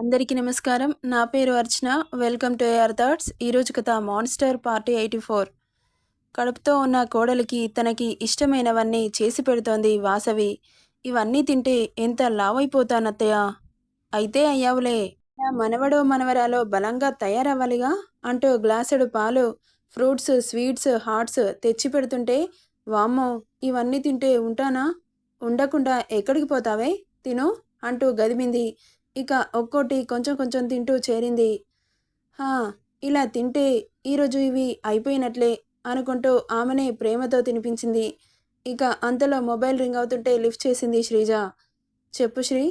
అందరికీ నమస్కారం. నా పేరు Archana. Welcome to AR thoughts. ఈరోజు కథ మాన్స్టర్ పార్టీ 84. కడుపుతో ఉన్న కోడలికి తనకి ఇష్టమైనవన్నీ చేసి పెడుతోంది వాసవి. ఇవన్నీ తింటే ఎంత లావైపోతానత్తయ్య. అయితే అయ్యావులే. నా మనవడో మనవరాలో బలంగా తయారవ్వాలిగా అంటూ గ్లాసెడు పాలు, ఫ్రూట్స్, స్వీట్స్, హాట్స్ తెచ్చి పెడుతుంటే వామ్మో! ఇవన్నీ తింటే ఉంటానా? ఉండకుండా ఎక్కడికి పోతావే? తిను అంటూ గదిమింది. ఇక ఒక్కోటి కొంచెం కొంచెం తింటూ చేరింది. హా! ఇలా తింటే ఈరోజు ఇవి అయిపోయినట్లే అనుకుంటూ ఆమెనే ప్రేమతో తినిపించింది. ఇక అంతలో మొబైల్ రింగ్ అవుతుంటే లిఫ్ట్ చేసింది శ్రీజ. చెప్పు శ్రీ.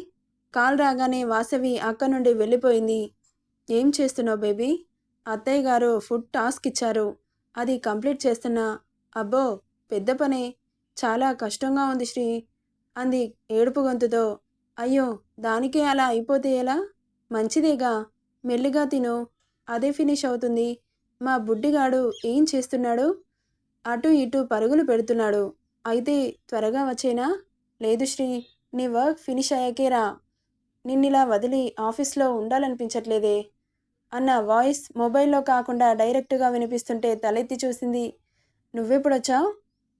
కాల్ రాగానే వాసవి అక్కడి నుండి వెళ్ళిపోయింది. ఏం చేస్తున్నావు బేబీ? అత్తయ్య గారు ఫుడ్ టాస్క్ ఇచ్చారు. అది కంప్లీట్ చేస్తున్నా. అబ్బో! పెద్ద పనే. చాలా కష్టంగా ఉంది శ్రీ అంది ఏడుపు గొంతుతో. అయ్యో! దానికే అలా అయిపోతే ఎలా? మంచిదేగా. మెల్లిగా తిను. అదే ఫినిష్ అవుతుంది. మా బుడ్డిగాడు ఏం చేస్తున్నాడు? అటు ఇటు పరుగులు పెడుతున్నాడు. అయితే త్వరగా వచ్చేనా? లేదు శ్రీ. నీ వర్క్ ఫినిష్ అయ్యాకే రా. నిన్నిలా వదిలి ఆఫీస్లో ఉండాలనిపించట్లేదే అన్న వాయిస్ మొబైల్లో కాకుండా డైరెక్ట్గా వినిపిస్తుంటే తలెత్తి చూసింది. నువ్వెప్పుడొచ్చావ్?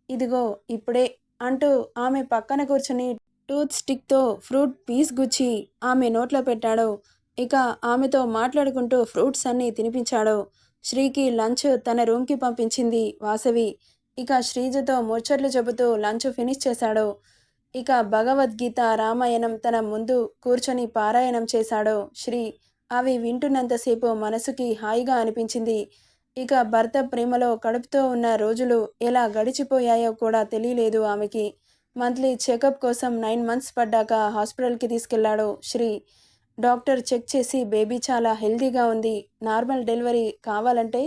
ఇదిగో ఇప్పుడే అంటూ ఆమె పక్కన కూర్చుని టూత్ స్టిక్తో ఫ్రూట్ పీస్ గుచ్చి ఆమె నోట్లో పెట్టాడు. ఇక ఆమెతో మాట్లాడుకుంటూ ఫ్రూట్స్ అన్నీ తినిపించాడు. శ్రీకి లంచ్ తన రూమ్కి పంపించింది వాసవి. ఇక శ్రీజతో ముచ్చట్లు చెబుతూ లంచ్ ఫినిష్ చేశాడు. ఇక భగవద్గీత, రామాయణం తన ముందు కూర్చొని పారాయణం చేశాడు శ్రీ. అవి వింటున్నంతసేపు మనసుకి హాయిగా అనిపించింది. ఇక భర్త ప్రేమలో కడుపుతో ఉన్న రోజులు ఎలా గడిచిపోయాయో కూడా తెలియలేదు ఆమెకి. మంత్లీ చెకప్ కోసం నైన్ మంత్స్ పడ్డాక హాస్పిటల్కి తీసుకెళ్ళాడు శ్రీ. డాక్టర్ చెక్ చేసి బేబీ చాలా హెల్దీగా ఉంది. నార్మల్ డెలివరీ కావాలంటే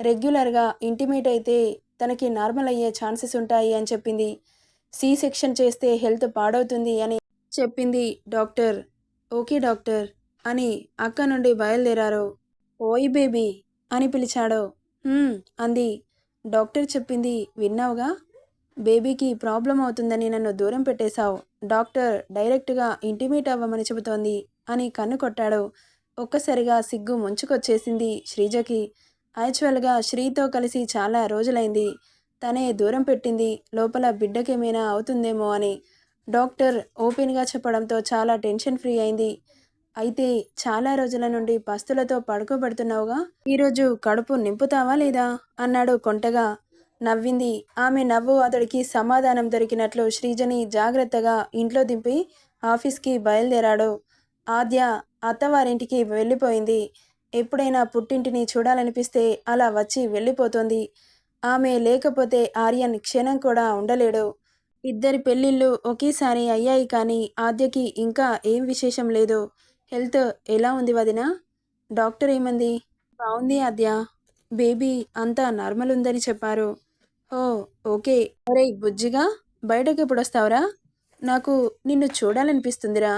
రెగ్యులర్గా ఇంటిమేట్ అయితే తనకి నార్మల్ అయ్యే ఛాన్సెస్ ఉంటాయి అని చెప్పింది. సి సెక్షన్ చేస్తే హెల్త్ పాడవుతుంది అని చెప్పింది డాక్టర్. ఓకే డాక్టర్ అని అక్క నుండి బయలుదేరారు. ఓయ్ బేబీ అని పిలిచాడు. అంది. డాక్టర్ చెప్పింది విన్నావుగా? బేబీకి ప్రాబ్లం అవుతుందని నన్ను దూరం పెట్టేశావు డాక్టర్ డైరెక్ట్గా ఇంటిమేట్ అవ్వమని చెబుతోంది అని కన్ను కొట్టాడు. ఒక్కసారిగా సిగ్గు ముంచుకొచ్చేసింది శ్రీజకి. యాక్చువల్గా శ్రీతో కలిసి చాలా రోజులైంది. తనే దూరం పెట్టింది లోపల బిడ్డకేమైనా అవుతుందేమో అని. డాక్టర్ ఓపెన్గా చెప్పడంతో చాలా టెన్షన్ ఫ్రీ అయింది. అయితే చాలా రోజుల నుండి పస్తులతో పడుకోబెడుతున్నావుగా? ఈరోజు కడుపు నింపుతావా లేదా? అన్నాడు కొంటగా నవ్వింది. ఆమె నవ్వు అతడికి సమాధానం దొరికినట్లు శ్రీజని జాగ్రత్తగా ఇంట్లో దింపి ఆఫీస్కి బయలుదేరాడు. ఆద్య అత్తవారింటికి వెళ్ళిపోయింది. ఎప్పుడైనా పుట్టింటిని చూడాలనిపిస్తే అలా వచ్చి వెళ్ళిపోతుంది ఆమె లేకపోతే ఆర్యన్ క్షణం కూడా ఉండలేడు. ఇద్దరి పెళ్ళిళ్ళు ఒకేసారి అయ్యాయి కానీ ఆద్యకి ఇంకా ఏం విశేషం లేదు. హెల్త్ ఎలా ఉంది వదినా? డాక్టర్ ఏమంది? బాగుంది ఆద్య బేబీ అంతా నార్మల్ ఉందని చెప్పారు. Oh okay. ఒరేయ్ బుజ్జిగా బయటకు ఎప్పుడొస్తావురా నాకు నిన్ను చూడాలనిపిస్తుందిరా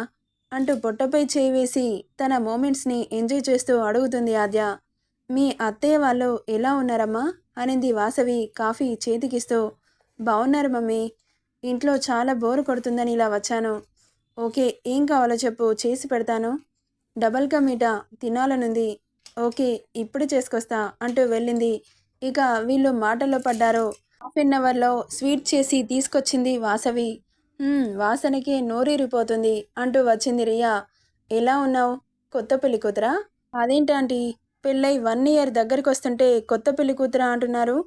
అంటూ పొట్టపై చేయి వేసి తన మూమెంట్స్ని ఎంజాయ్ చేస్తూ అడుగుతుంది ఆద్య. మీ అత్తయ్య వాళ్ళు ఎలా ఉన్నారమ్మా? అనింది వాసవి కాఫీ చేతికిస్తూ. బాగున్నారు మమ్మీ. ఇంట్లో చాలా బోరు కొడుతుందని ఇలా వచ్చాను. ఓకే ఏం కావాలో చెప్పు చేసి పెడతాను. డబల్ కా మీఠా తినాలనుంది. ఓకే ఇప్పుడు చేసుకొస్తా అంటూ వెళ్ళింది. ఇక వీళ్ళు మాటల్లో పడ్డారు. హాఫ్ ఎన్ అవర్లో స్వీట్ చేసి తీసుకొచ్చింది వాసవి. వాసనకి వాసనకే అంటూ వచ్చింది రియా. ఎలా ఉన్నావు కొత్త పెళ్ళి కూతురా? అదేంటాంటీ పెళ్ళై వన్ ఇయర్ దగ్గరికి వస్తుంటే కొత్త పెళ్ళి కూతురా అంటున్నారు?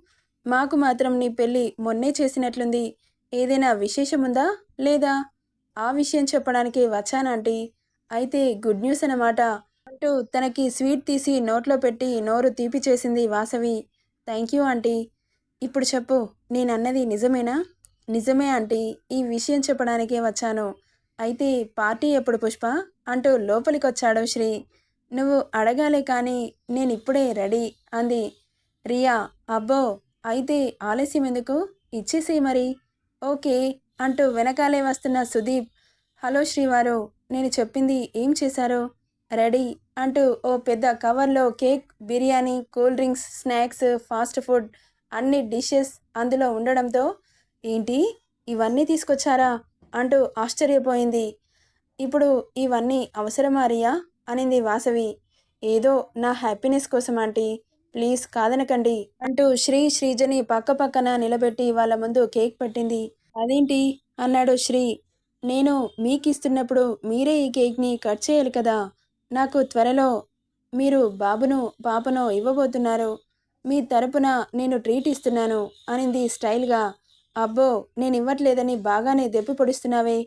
మాకు మాత్రం నీ పెళ్ళి మొన్నే చేసినట్లుంది. ఏదైనా విశేషముందా? లేదా? ఆ విషయం చెప్పడానికి వచ్చానాంటీ. అయితే గుడ్ న్యూస్ అన్నమాట అంటూ తనకి స్వీట్ తీసి నోట్లో పెట్టి నోరు తీపి చేసింది వాసవి. You aunty. ఇప్పుడు చెప్పు నేనన్నది నిజమేనా? నిజమే ఆంటీ. ఈ విషయం చెప్పడానికే వచ్చాను. అయితే పార్టీ ఎప్పుడు పుష్ప అంటూ లోపలికొచ్చాడు శ్రీ. నువ్వు అడగాలే కానీ నేనిప్పుడే రెడీ అంది. రియా అబ్బో అయితే ఆలస్యం ఎందుకు ఇచ్చేసి మరి. ఓకే అంటూ వెనకాలే వస్తున్న సుదీప్ హలో శ్రీవారు నేను చెప్పింది ఏం చేశారు? రెడీ అంటూ ఓ పెద్ద కవర్లో cake, biryani, cool drinks, snacks, fast food అన్ని డిషెస్ అందులో ఉండడంతో ఏంటి? ఇవన్నీ తీసుకొచ్చారా? అంటూ ఆశ్చర్యపోయింది. ఇప్పుడు ఇవన్నీ అవసరమా రియా? అనింది వాసవి ఏదో నా హ్యాపీనెస్ కోసం ఆంటీ ప్లీజ్ కాదనకండి అంటూ శ్రీ శ్రీజని పక్క పక్కన నిలబెట్టి వాళ్ళ ముందు కేక్ పెట్టింది అదేంటి అన్నాడు శ్రీ నేను మీకు ఇస్తున్నప్పుడు మీరే ఈ కేక్ని కట్ చేయాలి కదా నాకు త్వరలో మీరు బాబును పాపను ఇవ్వబోతున్నారు మీ తరపున నేను ట్రీట్ ఇస్తున్నాను అనింది స్టైల్గా. అబ్బో నేను ఇవ్వట్లేదని బాగానే దెప్పి పొడిస్తున్నావే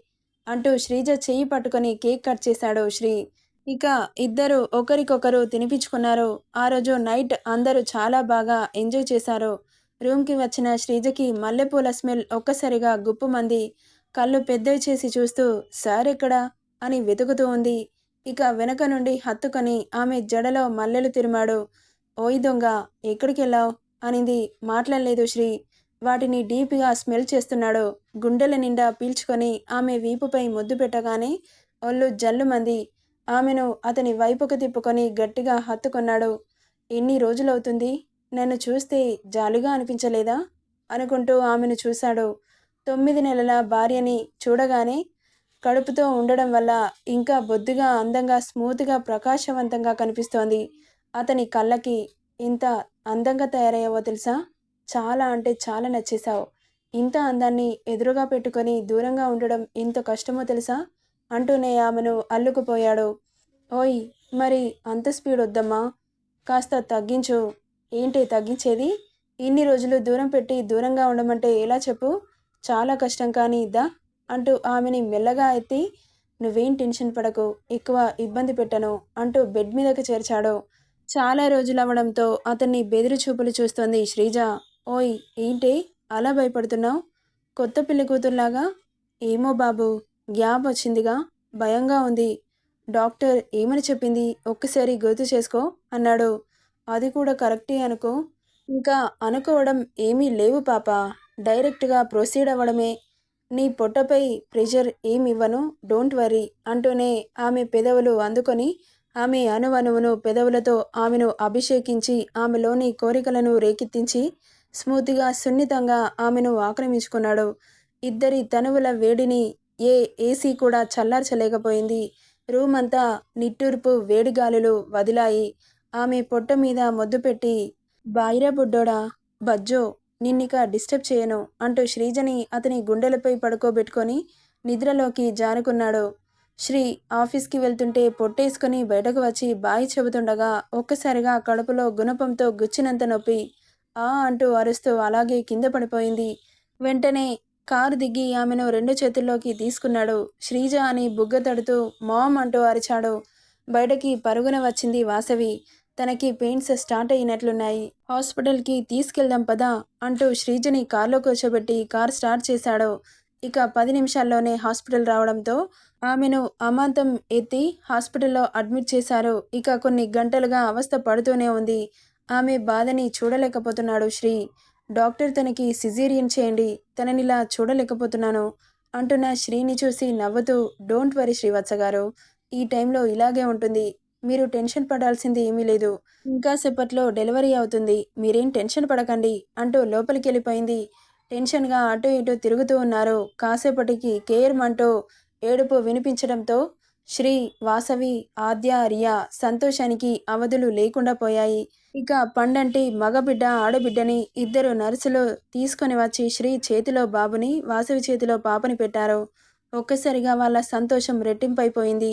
అంటూ శ్రీజ చెయ్యి పట్టుకొని కేక్ కట్ చేశాడు శ్రీ. ఇక ఇద్దరు ఒకరికొకరు తినిపించుకున్నారు. ఆ రోజు నైట్ అందరూ చాలా బాగా ఎంజాయ్ చేశారు. రూమ్కి వచ్చిన శ్రీజకి మల్లెపూల స్మెల్ ఒక్కసారిగా గుప్పుమంది కళ్ళు పెద్దవి చేసి చూస్తూ సార్ ఎక్కడా? అని వెతుకుతూ ఉంది. ఇక వెనక నుండి హత్తుకొని ఆమె జడలో మల్లెలు తిరిమాడు. ఓయ్ దొంగ ఎక్కడికి వెళ్ళావు అనింది. మాట్లాడలేదు శ్రీ. వాటిని డీప్గా స్మెల్ చేస్తున్నాడు. గుండెల నిండా పీల్చుకొని ఆమె వీపుపై ముద్దు పెట్టగానే ఒళ్ళు జల్లుమంది ఆమెను అతని వైపుకు తిప్పుకొని గట్టిగా హత్తుకున్నాడు. ఎన్ని రోజులవుతుంది? నన్ను చూస్తే జాలిగా అనిపించలేదా? అనుకుంటూ ఆమెను చూశాడు. తొమ్మిది నెలల భార్యని చూడగానే కడుపుతో ఉండడం వల్ల ఇంకా బొద్దుగా అందంగా స్మూత్గా ప్రకాశవంతంగా కనిపిస్తోంది. అతని కళ్ళకి ఇంత అందంగా తయారయ్యావో తెలుసా? చాలా అంటే చాలా నచ్చేశావు. ఇంత అందాన్ని ఎదురుగా పెట్టుకొని దూరంగా ఉండడం ఎంత కష్టమో తెలుసా? అంటూనే ఆమెను అల్లుకుపోయాడు. ఓయ్ మరి అంత స్పీడ్ వద్దమ్మా. కాస్త తగ్గించు. ఏంటి తగ్గించేది? ఇన్ని రోజులు దూరం పెట్టి దూరంగా ఉండమంటే ఎలా చెప్పు? చాలా కష్టం కానీ ఇద్దా అంటూ ఆమెని మెల్లగా ఎత్తి నువ్వేం టెన్షన్ పడకు ఎక్కువ ఇబ్బంది పెట్టను అంటూ బెడ్ మీదకి చేర్చాడు. చాలా రోజులు అవ్వడంతో అతన్ని బెదిరి చూపులు చూస్తోంది శ్రీజ. ఓయ్ ఏంటి? అలా భయపడుతున్నావు? కొత్త పెళ్ళి కూతురులాగా? ఏమో బాబు గ్యాప్ వచ్చిందిగా? భయంగా ఉంది. డాక్టర్ ఏమని చెప్పింది? ఒక్కసారి గుర్తు చేసుకో అన్నాడు. అది కూడా కరెక్టే అనుకో. ఇంకా అనుకోవడం ఏమీ లేవు పాప. డైరెక్ట్గా ప్రొసీడ్ అవ్వడమే. నీ పొట్టపై ప్రెషర్ ఏమి ఇవ్వను డోంట్ వరీ అంటూనే ఆమె పెదవులు అందుకొని ఆమె అణువణువును పెదవులతో ఆమెను అభిషేకించి ఆమెలోని కోరికలను రేకెత్తించి స్మూత్గా సున్నితంగా ఆమెను ఆక్రమించుకున్నాడు. ఇద్దరి తనువుల వేడిని ఏ ఏసీ కూడా చల్లార్చలేకపోయింది. రూమ్ అంతా నిట్టూర్పు వేడిగాలులు వదిలాయి. ఆమె పొట్ట మీద మొద్దు పెట్టి బాయిరా బుడ్డోడా బజ్జో నిన్నిక డిస్టర్బ్ చేయను అంటూ శ్రీజని అతని గుండెలపై పడుకోబెట్టుకొని నిద్రలోకి జారుకున్నాడు. శ్రీ ఆఫీస్కి వెళ్తుంటే పొట్టేసుకొని బయటకు వచ్చి బాయి చెబుతుండగా ఒక్కసారిగా కడుపులో గుణపంతో గుచ్చినంత నొప్పి. ఆ అంటూ అరుస్తూ అలాగే కింద పడిపోయింది. వెంటనే కారు దిగి ఆమెను రెండు చేతుల్లోకి తీసుకున్నాడు. శ్రీజ అని బుగ్గ తడుతూ మామ్ అంటూ అరిచాడు. బయటకి పరుగున వచ్చింది వాసవి. తనకి పెయిన్స్ స్టార్ట్ అయినట్లున్నాయి. హాస్పిటల్కి తీసుకెళ్దాం పదా అంటూ శ్రీజని కారులో కూర్చోబెట్టి కార్ స్టార్ట్ చేశాడు. ఇక పది నిమిషాల్లోనే హాస్పిటల్ రావడంతో ఆమెను అమాంతం ఎత్తి హాస్పిటల్లో అడ్మిట్ చేశారు. ఇక కొన్ని గంటలుగా అవస్థ పడుతూనే ఉంది. ఆమె బాధని చూడలేకపోతున్నాడు శ్రీ. డాక్టర్ తనకి సిజేరియన్ చేయండి. తననిలా చూడలేకపోతున్నాను అంటున్న శ్రీని చూసి నవ్వుతూ డోంట్ వరీ శ్రీవత్స గారు. ఈ టైంలో ఇలాగే ఉంటుంది. మీరు టెన్షన్ పడాల్సింది ఏమీ లేదు. ఇంకా సేపట్లో డెలివరీ అవుతుంది. మీరేం టెన్షన్ పడకండి అంటూ లోపలికి వెళ్ళిపోయింది టెన్షన్గా అటు ఇటు తిరుగుతూ ఉన్నారు. కాసేపటికి కేర్ అంటూ ఏడుపు వినిపించడంతో శ్రీ వాసవి ఆద్య రియా సంతోషానికి అవధులు లేకుండా పోయాయి. ఇక పండంటి మగబిడ్డ ఆడబిడ్డని ఇద్దరు నర్సులు తీసుకొని వచ్చి శ్రీ చేతిలో బాబుని వాసవి చేతిలో పాపని పెట్టారు. ఒక్కసారిగా వాళ్ళ సంతోషం రెట్టింపైపోయింది.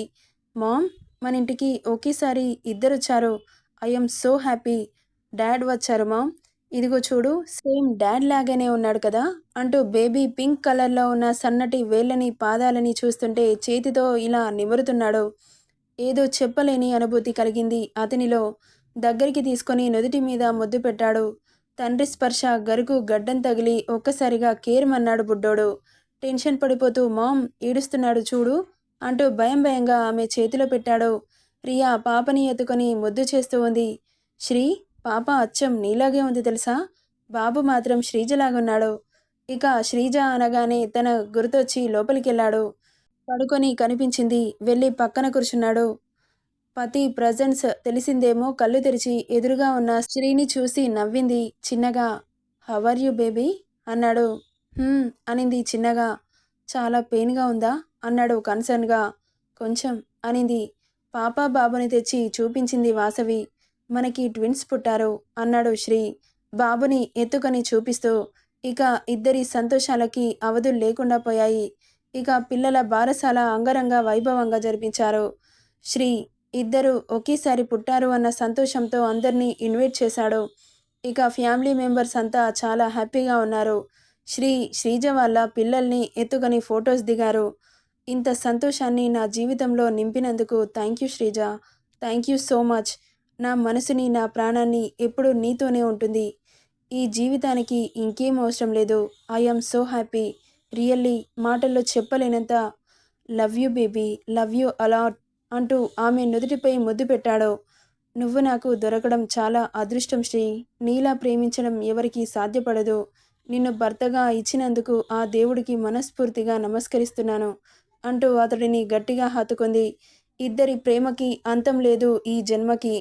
మామ్ మన ఇంటికి ఒకేసారి ఇద్దరు వచ్చారు ఐఎమ్ సో హ్యాపీ. డాడ్ వచ్చారు మామ్. ఇదిగో చూడు సేమ్ డాడ్ లాగానే ఉన్నాడు కదా? అంటూ బేబీ పింక్ కలర్లో ఉన్న సన్నటి వేళ్ళని పాదాలని చూస్తుంటే చేతితో ఇలా నిమురుతున్నాడు. ఏదో చెప్పలేని అనుభూతి కలిగింది అతనిలో. దగ్గరికి తీసుకొని నుదుటి మీద ముద్దు పెట్టాడు. తండ్రి స్పర్శ గరుకు గడ్డం తగిలి ఒక్కసారిగా కేరమన్నాడు బుడ్డోడు. టెన్షన్ పడిపోతూ మామ్ ఏడుస్తున్నాడు చూడు అంటూ భయం భయంగా ఆమె చేతిలో పెట్టాడు. రియా పాపని ఎత్తుకొని ముద్దు చేస్తూ ఉంది. శ్రీ పాప అచ్చం నీలాగే ఉంది తెలుసా? బాబు మాత్రం శ్రీజలాగున్నాడు. ఇక శ్రీజ అనగానే తన గుర్తొచ్చి లోపలికెళ్ళాడు. పడుకొని కనిపించింది వెళ్ళి పక్కన కూర్చున్నాడు. పతి ప్రజెన్స్ తెలిసిందేమో కళ్ళు తెరిచి ఎదురుగా ఉన్న స్త్రీని చూసి నవ్వింది చిన్నగా. How are you baby? అన్నాడు. అనింది చిన్నగా. చాలా పెయిన్గా ఉందా? అన్నాడు కన్సర్న్గా. కొంచెం అనింది. పాప బాబుని తెచ్చి చూపించింది వాసవి. మనకి ట్విన్స్ పుట్టారు అన్నాడు శ్రీ. బాబుని ఎత్తుకొని చూపిస్తూ ఇక ఇద్దరి సంతోషాలకి అవధులు లేకుండా పోయాయి. ఇక పిల్లల బారసాల అంగరంగ వైభవంగా జరిపించారు. శ్రీ ఇద్దరు ఒకేసారి పుట్టారు అన్న సంతోషంతో అందరినీ ఇన్వైట్ చేశాడు. ఇక ఫ్యామిలీ మెంబర్స్ అంతా చాలా హ్యాపీగా ఉన్నారు. శ్రీ శ్రీజ వాళ్ళ పిల్లల్ని ఎత్తుకొని ఫొటోస్ దిగారు. ఇంత సంతోషాన్ని నా జీవితంలో నింపినందుకు thank you Sreeja. Thank you so much. నా మనసుని నా ప్రాణాన్ని ఎప్పుడూ నీతోనే ఉంటుంది. ఈ జీవితానికి ఇంకేం అవసరం లేదు. I'm so happy. రియల్లీ మాటల్లో చెప్పలేనంత love you baby love you a lot అంటూ ఆమె నుదుటిపై ముద్దు పెట్టాడు నువ్వు నాకు దొరకడం చాలా అదృష్టం శ్రీ. నీలా ప్రేమించడం ఎవరికీ సాధ్యపడదు. నిన్ను భర్తగా ఇచ్చినందుకు ఆ దేవుడికి మనస్ఫూర్తిగా నమస్కరిస్తున్నాను అంటూ అతడిని గట్టిగా హత్తుకుంది. ఇద్దరి ప్రేమకి అంతం లేదు ఈ జన్మకి.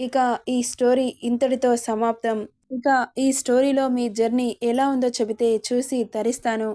ఇక ఈ స్టోరీ ఇంతటితో సమాప్తం. ఇక ఈ స్టోరీలో మీ జర్నీ ఎలా ఉందో చెబితే చూసి తరిస్తాను.